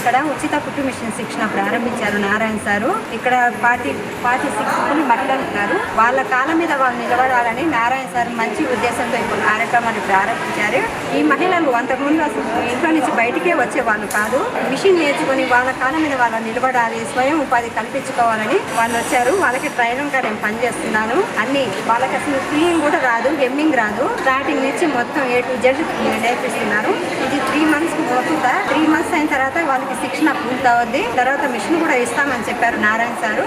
ఇక్కడ ఉచిత కుట్టు మిషన్ శిక్షణ ప్రారంభించారు నారాయణ సారు. ఇక్కడ పార్టీ పార్టీ శిక్షకులు మహిళలు ఉన్నారు. వాళ్ళ కాళ్ళ మీద వాళ్ళు నిలబడాలని నారాయణ సార్ మంచి ఉద్దేశంతో ఇప్పుడు కార్యక్రమాన్ని ప్రారంభించారు. ఈ మహిళలు అంతకుముందు అసలు ఇంట్లో నుంచి బయటికే వచ్చేవాళ్ళు కాదు. మిషన్ నేర్చుకుని వాళ్ళ కాళ్ళ మీద వాళ్ళు నిలబడాలి స్వయం ఉపాధి కల్పించుకోవాలని వాళ్ళు వచ్చారు. వాళ్ళకి ట్రైనింగ్గా నేను పనిచేస్తున్నాను. అన్ని వాళ్ళకి అసలు క్లీన్ కూడా రాదు హెమ్మింగ్ రాదు. స్టార్టింగ్ నుంచి మొత్తం ఏ టు జెడ్ నేర్పిస్తున్నారు. ఇది త్రీ మంత్స్ పోతుందా త్రీ శిక్షణ పూర్తవుద్ది. తర్వాత మిషన్ కూడా ఇస్తామని చెప్పారు నారాయణ సారు.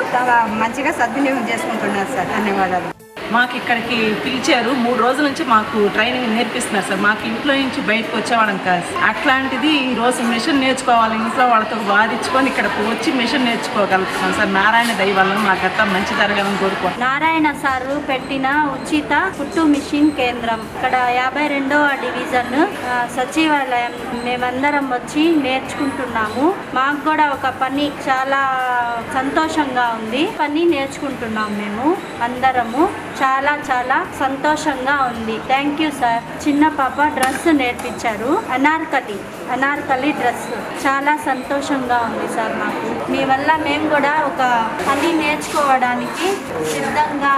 మంచిగా సద్వినియోగం చేసుకుంటున్నారు సార్. ధన్యవాదాలు. మాకు ఇక్కడికి పిలిచారు. మూడు రోజుల నుంచి మాకు ట్రైనింగ్ నేర్పిస్తున్నారు సార్. మాకు ఇంట్లో నుంచి బయటకు వచ్చేవాళ్ళం కాదు. సార్. అట్లాంటిది ఈ రోజు మిషన్ నేర్చుకోవాలి. ఇంట్లో వాళ్ళతో వాదించుకొని ఇక్కడికి వచ్చి మిషన్ నేర్చుకోగలుగుతున్నాం సార్. నారాయణ దయ వల్ల మాకంతా మంచి జరగాలని కోరుకో నారాయణ సారు పెట్టిన ఉచిత కుట్టు మిషన్ కేంద్రం. ఇక్కడ యాభై రెండవ డివిజన్ సచివాలయం మేమందరం వచ్చి నేర్చుకుంటున్నాము. మాకు కూడా ఒక పని చాలా సంతోషంగా ఉంది. పని నేర్చుకుంటున్నాం మేము అందరము. చాలా చాలా సంతోషంగా ఉంది. థ్యాంక్ యూ సార్ చిన్న పాప డ్రెస్ నేర్పించారు. అనార్కలి అనార్కలి డ్రెస్. చాలా సంతోషంగా ఉంది సార్ మాకు. మీ వల్ల మేము కూడా ఒక పని నేర్చుకోవడానికి సిద్ధంగా